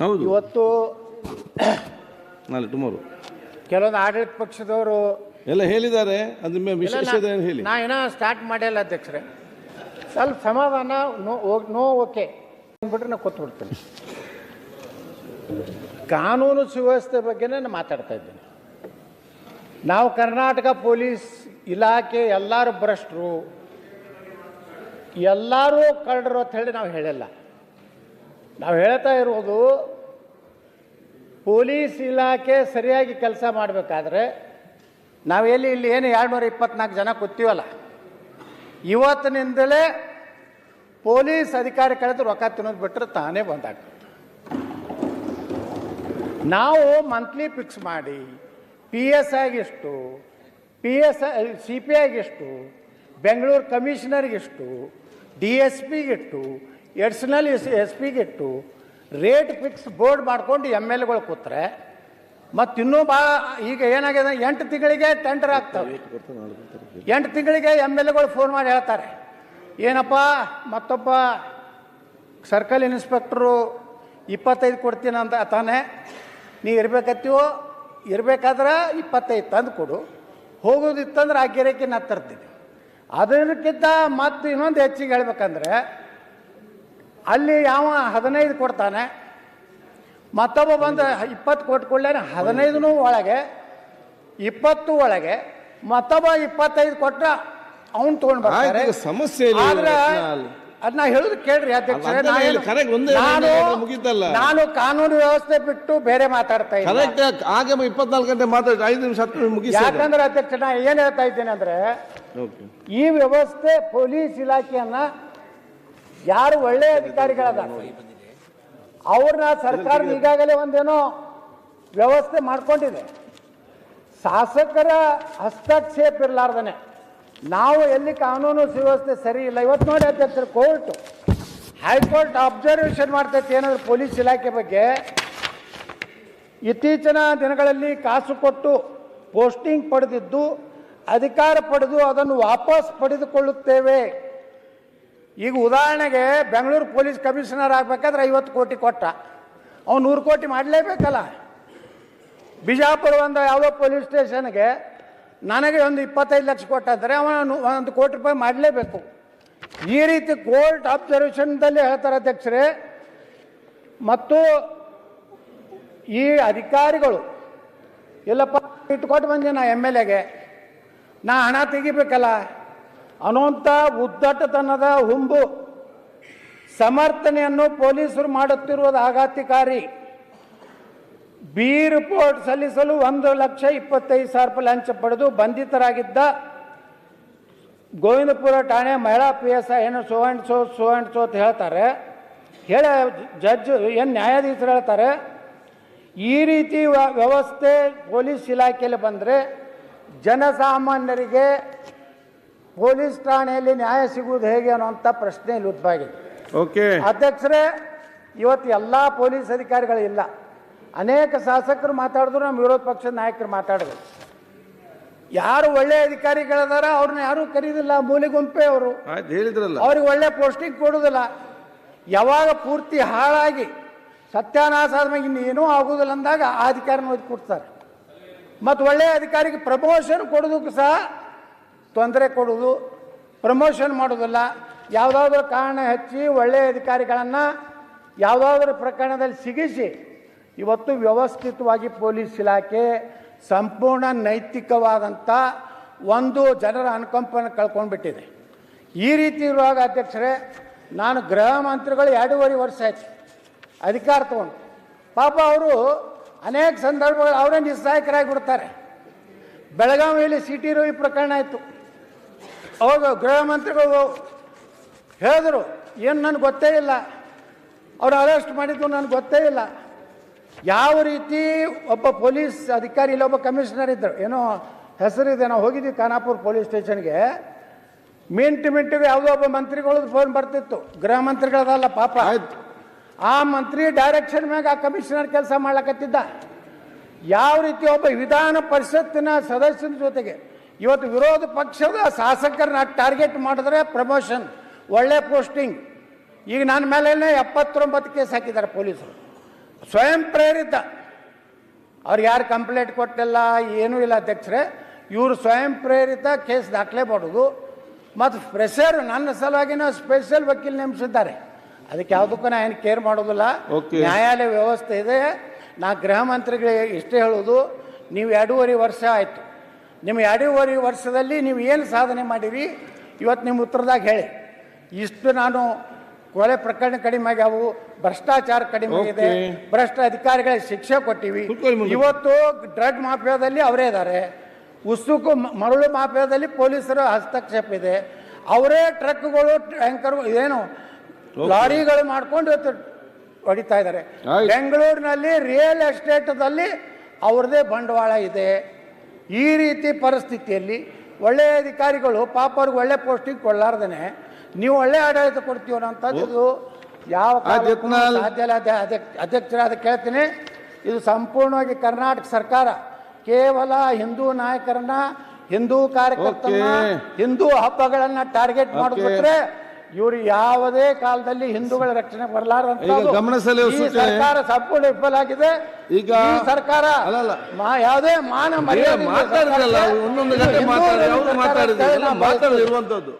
ಹೌದು. ಇವತ್ತು ನಾಳೆ ಟುಮಾರೋ ಕೆಲವೊಂದು ಆಡಳಿತ ಪಕ್ಷದವರು ಎಲ್ಲ ಹೇಳಿದ್ದಾರೆ ಅದ್ರ ಮೇಲೆ ವಿಶೇಷ ಹೇಳಿ? ನಾ ಏನೋ ಸ್ಟಾರ್ಟ್ ಮಾಡಿಲ್ಲ ಅಧ್ಯಕ್ಷರೇ. ಸ್ವಲ್ಪ ಸಮಾಧಾನ ನೋ ನೋ ಓಕೆ ಅಂದ್ಬಿಟ್ರೆ ನಾ ಬಿಡ್ತೇನೆ. ಕಾನೂನು ಸುವ್ಯವಸ್ಥೆ ಬಗ್ಗೆನೇ ನಾನು ಮಾತಾಡ್ತಾ ಇದ್ದೀನಿ. ನಾವು ಕರ್ನಾಟಕ ಪೊಲೀಸ್ ಇಲಾಖೆ ಎಲ್ಲರೂ ಭ್ರಷ್ಟರು ಎಲ್ಲರೂ ಕಳ್ಳರು ಅಂತ ಹೇಳಿ ನಾವು ಹೇಳಿಲ್ಲ. ನಾವು ಹೇಳ್ತಾ ಇರೋದು, ಪೊಲೀಸ್ ಇಲಾಖೆ ಸರಿಯಾಗಿ ಕೆಲಸ ಮಾಡಬೇಕಾದ್ರೆ ನಾವು ಎಲ್ಲಿ ಇಲ್ಲಿ ಏನು ಎರಡು ನೂರ ಇಪ್ಪತ್ನಾಲ್ಕು ಜನ ಕೂತೀವಲ್ಲ, ಇವತ್ತಿನಿಂದಲೇ ಪೊಲೀಸ್ ಅಧಿಕಾರಿ ಕಳೆದು ರೊಕ್ಕ ತಿನ್ನೋದು ಬಿಟ್ಟರೆ ತಾನೇ ಬಂದಾಗ ನಾವು ಮಂತ್ಲಿ ಫಿಕ್ಸ್ ಮಾಡಿ ಪಿ ಎಸ್ ಆಗಿಷ್ಟು ಪಿ ಎಸ್ ಸಿ ಪಿ ಆಗಿಷ್ಟು ಬೆಂಗಳೂರು ಕಮಿಷನರ್ಗಿಷ್ಟು ಡಿ ಎಸ್ ಪಿಗಿಟ್ಟು ಎಡ್ಷನಲ್ ಎಸ್ ಎಸ್ ಪಿಗಿಟ್ಟು ರೇಟ್ ಫಿಕ್ಸ್ ಬೋರ್ಡ್ ಮಾಡ್ಕೊಂಡು ಎಂ ಎಲ್ ಎಗಳು ಕೂತ್ರೆ ಮತ್ತು ಇನ್ನೂ ಈಗ ಏನಾಗಿದೆ, ಎಂಟು ತಿಂಗಳಿಗೆ ಟೆಂಡರ್ ಆಗ್ತವೆ. ಎಂಟು ತಿಂಗಳಿಗೆ ಎಂ ಎಲ್ ಎಗಳು ಫೋನ್ ಮಾಡಿ ಹೇಳ್ತಾರೆ. ಏನಪ್ಪ, ಮತ್ತೊಬ್ಬ ಸರ್ಕಲ್ ಇನ್ಸ್ಪೆಕ್ಟ್ರು ಇಪ್ಪತ್ತೈದು ಕೊಡ್ತೀನಿ ಅಂತ ತಾನೆ, ನೀ ಇರ್ಬೇಕತ್ತೀವೋ? ಇರ್ಬೇಕಾದ್ರೆ ಇಪ್ಪತ್ತೈದು ತಂದು ಕೊಡು. ಹೋಗೋದಿತ್ತಂದ್ರೆ ಆ ಗಿರಕಿ ನಾ ಅದಕ್ಕಿಂತ ಮತ್ತು ಇನ್ನೊಂದು ಹೆಚ್ಚಿಗೆ ಹೇಳ್ಬೇಕಂದ್ರೆ ಅಲ್ಲಿ ಯಾವ ಹದಿನೈದು ಕೊಡ್ತಾನೆ. ಮತ್ತೊಬ್ಬ ಬಂದು ಇಪ್ಪತ್ತು ಕೊಟ್ಟು ಕೂಡಲೇ ಹದಿನೈದನೂ ಒಳಗೆ ಇಪ್ಪತ್ತು ಒಳಗೆ ಮತ್ತೊಬ್ಬ ಇಪ್ಪತ್ತೈದು ಕೊಟ್ಟ ಅವನು ತೊಗೊಂಡು ಬರ್ತಾರೆ. ಸಮಸ್ಯೆ ಆದ್ರೆ. ಅದನ್ನ ಹೇಳುದು ಕೇಳ್ರಿ ಅಧ್ಯಕ್ಷರೇ ನಾನು- ನಾನು ಕಾನೂನು ವ್ಯವಸ್ಥೆ ಬಿಟ್ಟು ಬೇರೆ ಮಾತಾಡ್ತಾ ಇದ್ದೀನಿ ಇಪ್ಪತ್ನಾಲ್ಕು ಗಂಟೆ ಮಾತಾಡಿ ಐದು ನಿಮಿಷ ಹತ್ತು ಮುಗಿಸಿ ಯಾಕಂದ್ರೆ ಅಧ್ಯಕ್ಷ ನಾ ಏನ್ ಹೇಳ್ತಾ ಇದ್ದೇನೆ ಅಂದ್ರೆ ಈ ವ್ಯವಸ್ಥೆ ಪೊಲೀಸ್ ಇಲಾಖೆಯನ್ನ ಯಾರು ಒಳ್ಳೆಯ ಅಧಿಕಾರಿಗಳದ ಅವ್ರನ್ನ ಸರ್ಕಾರ ಈಗಾಗಲೇ ಒಂದೇನೋ ವ್ಯವಸ್ಥೆ ಮಾಡ್ಕೊಂಡಿದೆ. ಶಾಸಕರ ಹಸ್ತಕ್ಷೇಪ ಇರಲಾರ್ದನೆ. ನಾವು ಎಲ್ಲಿ ಕಾನೂನು ಸುವ್ಯವಸ್ಥೆ ಸರಿ ಇಲ್ಲ. ಇವತ್ತು ನೋಡಿ ಅಧ್ಯಕ್ಷರು, ಕೋರ್ಟ್, ಹೈಕೋರ್ಟ್ ಅಬ್ಸರ್ವೇಷನ್ ಮಾಡ್ತೈತೆ ಏನಾದ್ರು ಪೊಲೀಸ್ ಇಲಾಖೆ ಬಗ್ಗೆ. ಇತ್ತೀಚಿನ ದಿನಗಳಲ್ಲಿ ಕಾಸು ಕೊಟ್ಟು ಪೋಸ್ಟಿಂಗ್ ಪಡೆದಿದ್ದು, ಅಧಿಕಾರ ಪಡೆದು ಅದನ್ನು ವಾಪಸ್ ಪಡೆದುಕೊಳ್ಳುತ್ತೇವೆ. ಈಗ ಉದಾಹರಣೆಗೆ ಬೆಂಗಳೂರು ಪೊಲೀಸ್ ಕಮಿಷನರ್ ಆಗಬೇಕಾದ್ರೆ ಐವತ್ತು ಕೋಟಿ ಕೊಟ್ಟ. ಅವ್ನು ನೂರು ಕೋಟಿ ಮಾಡಲೇಬೇಕಲ್ಲ. ಬಿಜಾಪುರ ಒಂದು ಯಾವುದೋ ಪೊಲೀಸ್ ಸ್ಟೇಷನ್ಗೆ ನನಗೆ ಒಂದು ಇಪ್ಪತ್ತೈದು ಲಕ್ಷ ಕೊಟ್ಟ ಅಂದರೆ ಅವನು ಒಂದು ಕೋಟಿ ರೂಪಾಯಿ ಮಾಡಲೇಬೇಕು. ಈ ರೀತಿ ಕೋರ್ಟ್ ಅಬ್ಸರ್ವೇಷನ್ದಲ್ಲಿ ಹೇಳ್ತಾರೆ ಅಧ್ಯಕ್ಷರೇ, ಮತ್ತು ಈ ಅಧಿಕಾರಿಗಳು, ಇಲ್ಲಪ್ಪ ಇಟ್ಕೊಟ್ಟು ಬಂದೆ ನಾ ಎಂ ಎಲ್ ಎಗೆ. ನಾ ಹಣ ತೆಗಿಬೇಕಲ್ಲ. ಅನ್ನೋಂಥ ಉದ್ದಟತನದ ಹುಂಬು ಸಮರ್ಥನೆಯನ್ನು ಪೊಲೀಸರು ಮಾಡುತ್ತಿರುವುದು ಆಘಾತಕಾರಿ. ಬಿ ರಿಪೋರ್ಟ್ ಸಲ್ಲಿಸಲು ಒಂದು ಲಕ್ಷ ಇಪ್ಪತ್ತೈದು ಸಾವಿರ ರೂಪಾಯಿ ಲಂಚ ಪಡೆದು ಬಂಧಿತರಾಗಿದ್ದ ಗೋವಿಂದಪುರ ಠಾಣೆ ಮಹಿಳಾ ಪಿ ಎಸ್ ಐ ಏನು so and so so and so ಅಂತ ಹೇಳ್ತಾರೆ. ಹೇಳ, ಜಡ್ಜ್, ಏನು ನ್ಯಾಯಾಧೀಶರು ಹೇಳ್ತಾರೆ, ಈ ರೀತಿ ವ್ಯ- ವ್ಯವಸ್ಥೆ ಪೊಲೀಸ್ ಇಲಾಖೆಯಲ್ಲಿ ಬಂದರೆ ಜನಸಾಮಾನ್ಯರಿಗೆ ಪೊಲೀಸ್ ಠಾಣೆಯಲ್ಲಿ ನ್ಯಾಯ ಸಿಗುವುದು ಹೇಗೆ ಅನ್ನುವಂಥ ಪ್ರಶ್ನೆ ಇಲ್ಲಿ ಉದ್ಭವಾಗಿದೆ ಓಕೆ. ಅಧ್ಯಕ್ಷರೇ ಇವತ್ತು ಎಲ್ಲ ಪೊಲೀಸ್ ಅಧಿಕಾರಿಗಳಿಲ್ಲ ಅನೇಕ ಶಾಸಕರು ಮಾತಾಡಿದ್ರು ನಮ್ಮ ವಿರೋಧ ಪಕ್ಷದ ನಾಯಕರು ಮಾತಾಡಿದ್ರು. ಯಾರು ಒಳ್ಳೆ ಅಧಿಕಾರಿಗಳದಾರ ಅವ್ರನ್ನ ಯಾರು ಕರೀದಿಲ್ಲ ಮೂಲೆ ಗುಂಪೆ ಅವರು. ಆಯ್ತು ಹೇಳಿದ್ರಲ್ಲ. ಅವ್ರಿಗೆ ಒಳ್ಳೆ ಪೋಸ್ಟಿಂಗ್ ಕೊಡುವುದಿಲ್ಲ. ಯಾವಾಗ ಪೂರ್ತಿ ಹಾಳಾಗಿ ಸತ್ಯಾನಾಶ ಆದ್ಮೇಲೆ ಇನ್ನೇನೂ ಆಗುವುದಿಲ್ಲ ಅಂದಾಗ ಆ ಅಧಿಕಾರಿನ ಕೊಡ್ತಾರೆ ಮತ್ತು ಒಳ್ಳೆಯ ಅಧಿಕಾರಿಗೆ ಪ್ರಮೋಷನ್ ಕೊಡೋದಕ್ಕೂ ಸಹ ತೊಂದರೆ ಕೊಡುವುದು ಪ್ರಮೋಷನ್ ಮಾಡೋದಿಲ್ಲ ಯಾವುದಾದ್ರೂ ಕಾರಣ ಹಚ್ಚಿ ಒಳ್ಳೆಯ ಅಧಿಕಾರಿಗಳನ್ನು ಯಾವುದಾದ್ರೂ ಪ್ರಕರಣದಲ್ಲಿ ಸಿಗಿಸಿ, ಇವತ್ತು ವ್ಯವಸ್ಥಿತವಾಗಿ ಪೊಲೀಸ್ ಇಲಾಖೆ ಸಂಪೂರ್ಣ ನೈತಿಕವಾದಂಥ ಒಂದು ಜನರ ಅನುಕಂಪನ ಕಳ್ಕೊಂಡ್ಬಿಟ್ಟಿದೆ. ಈ ರೀತಿ ಇರುವಾಗ ಅಧ್ಯಕ್ಷರೇ, ನಾನು ಗೃಹ ಮಂತ್ರಿಗಳು ಎರಡೂವರೆ ವರ್ಷ ಆಯ್ತು. ಅಧಿಕಾರ ತಗೊಂಡು. ಪಾಪ ಅವರು ಅನೇಕ ಸಂದರ್ಭಗಳು ಅವರೇ ನಿಸ್ಸಹಾಯಕರಾಗಿ ಬಿಡ್ತಾರೆ. ಬೆಳಗಾವಿಯಲ್ಲಿ ಸಿಟಿ ರವಿ ಪ್ರಕರಣ ಆಯಿತು. ಅವಾಗ ಗೃಹ ಮಂತ್ರಿಗಳು ಹೇಳಿದ್ರು ಏನು ನನಗೆ ಗೊತ್ತೇ ಇಲ್ಲ. ಅವ್ರು ಅರೆಸ್ಟ್ ಮಾಡಿದ್ದು ನನಗೆ ಗೊತ್ತೇ ಇಲ್ಲ. ಯಾವ ರೀತಿ ಒಬ್ಬ ಪೊಲೀಸ್ ಅಧಿಕಾರಿ ಇಲ್ಲ ಒಬ್ಬ ಕಮಿಷನರ್ ಇದ್ದರು ಏನೋ ಹೆಸರಿದೆ ನಾವು ಹೋಗಿದ್ವಿ ಖಾನಾಪುರ ಪೊಲೀಸ್ ಸ್ಟೇಷನ್ಗೆ. ಮಿಂಟು ಮಿಂಟಿಗೆ ಯಾವುದೋ ಒಬ್ಬ ಮಂತ್ರಿಗಳದ್ದು ಫೋನ್ ಬರ್ತಿತ್ತು. ಗೃಹ ಮಂತ್ರಿಗಳದಲ್ಲ ಪಾಪ. ಆಯ್ತು. ಆ ಮಂತ್ರಿ ಡೈರೆಕ್ಷನ್ ಮ್ಯಾಗ ಆ ಕಮಿಷನರ್ ಕೆಲಸ ಮಾಡ್ಲಕತ್ತಿದ್ದ. ಯಾವ ರೀತಿ ಒಬ್ಬ ವಿಧಾನ ಪರಿಷತ್ತಿನ ಸದಸ್ಯನ ಜೊತೆಗೆ ಇವತ್ತು ವಿರೋಧ ಪಕ್ಷದ ಶಾಸಕರನ್ನ ಟಾರ್ಗೆಟ್ ಮಾಡಿದ್ರೆ ಪ್ರಮೋಷನ್ ಒಳ್ಳೆ ಪೋಸ್ಟಿಂಗ್. ಈಗ ನನ್ನ ಮೇಲೆ ಎಪ್ಪತ್ತೊಂಬತ್ತು ಕೇಸ್ ಹಾಕಿದ್ದಾರೆ ಪೊಲೀಸರು. ಸ್ವಯಂ ಪ್ರೇರಿತ. ಅವ್ರು ಯಾರು ಕಂಪ್ಲೇಂಟ್ ಕೊಟ್ಟಿಲ್ಲ ಏನೂ ಇಲ್ಲ ಅಧ್ಯಕ್ಷರೇ. ಇವರು ಸ್ವಯಂ ಪ್ರೇರಿತ ಕೇಸ್ ದಾಖಲೆ ಮಾಡೋದು. ಮತ್ತು ಫ್ರೆಷರ್ ನನ್ನ ಸಲುವಾಗಿನ ಸ್ಪೆಷಲ್ ವಕೀಲ್ ನೇಮಿಸಿದ್ದಾರೆ. ಅದಕ್ಕೆ ಯಾವುದಕ್ಕೂ ನಾನು ಏನು ಕೇರ್ ಮಾಡೋದಿಲ್ಲ. ನ್ಯಾಯಾಲಯ ವ್ಯವಸ್ಥೆ ಇದೆ. ನಾ ಗೃಹ ಮಂತ್ರಿಗಳಿಗೆ ಇಷ್ಟೇ ಹೇಳೋದು. ನೀವು ಎರಡೂವರೆ ವರ್ಷ ಆಯಿತು. ನಿಮ್ಮ ಎರಡೂವರೆ ವರ್ಷದಲ್ಲಿ ನೀವು ಏನು ಸಾಧನೆ ಮಾಡಿರಿ ಇವತ್ತು ನಿಮ್ಮ ಉತ್ತರದಾಗ ಹೇಳಿ. ಇಷ್ಟು ನಾನು ಕೊಲೆ ಪ್ರಕರಣ ಕಡಿಮೆ ಆಗ್ಯಾವು ಭ್ರಷ್ಟಾಚಾರ ಕಡಿಮೆ ಆಗಿದೆ. ಭ್ರಷ್ಟ ಅಧಿಕಾರಿಗಳಿಗೆ ಶಿಕ್ಷೆ ಕೊಟ್ಟಿವಿ. ಇವತ್ತು ಡ್ರಗ್ ಮಾಫಿಯಾದಲ್ಲಿ ಅವರೇ ಇದ್ದಾರೆ. ಉಸುಕು ಮರಳು ಮಾಫಿಯಾದಲ್ಲಿ ಪೊಲೀಸರ ಹಸ್ತಕ್ಷೇಪ ಇದೆ. ಅವರೇ ಟ್ರಕ್ಗಳು ಟ್ಯಾಂಕರ್ ಏನು ಲಾರಿಗಳು ಮಾಡ್ಕೊಂಡು ಇವತ್ತು ಹೊಡಿತಾ ಇದ್ದಾರೆ. ಬೆಂಗಳೂರಿನಲ್ಲಿ ರಿಯಲ್ ಎಸ್ಟೇಟ್ದಲ್ಲಿ ಅವ್ರದೇ ಬಂಡವಾಳ ಇದೆ. ಈ ರೀತಿ ಪರಿಸ್ಥಿತಿಯಲ್ಲಿ ಒಳ್ಳೆಯ ಅಧಿಕಾರಿಗಳು ಪಾಪ ಅವ್ರಿಗೆ ಒಳ್ಳೆ ಪೋಸ್ಟಿಂಗ್ ಕೊಡಲಾರ್ದೇ ನೀವು ಒಳ್ಳೆ ಆಡಳಿತ ಕೊಡ್ತೀವಿ ಅಂತದ್ದು ಯಾವ. ಸಾಧ್ಯ ಇಲ್ಲ ಅಧ್ಯ- ಅಧ್ಯಕ್ಷ ಅಧ್ಯಕ್ಷರಾದ ಕೇಳ್ತೀನಿ ಇದು ಸಂಪೂರ್ಣವಾಗಿ ಕರ್ನಾಟಕ ಸರ್ಕಾರ ಕೇವಲ ಹಿಂದೂ ನಾಯಕರನ್ನ ಹಿಂದೂ ಕಾರ್ಯಕರ್ತರನ್ನ ಹಿಂದೂ ಹಬ್ಬಗಳನ್ನ ಟಾರ್ಗೆಟ್ Okay. ಇವರು ಯಾವುದೇ ಕಾಲದಲ್ಲಿ ಹಿಂದೂಗಳ ರಕ್ಷಣೆ ಬರಲಾರಂತ ಈಗ ಗಮನ ಸೆಳೆಯುವ ಸರ್ಕಾರ ಸಂಪೂರ್ಣ ವಿಫಲ ಆಗಿದೆ. ಈಗ ಸರ್ಕಾರ ಯಾವುದೇ ಮಾನ ಮರ್ಯಾದೆ ಮಾತಾಡಿದ್ರಲ್ಲ ಒಂದೊಂದು ಗಂಟೆ ಮಾತಾಡಿ ಅವ್ರು ಮಾತಾಡಿದ್ರು? ಮಾತಾಡಲಿರುವಂತದ್ದು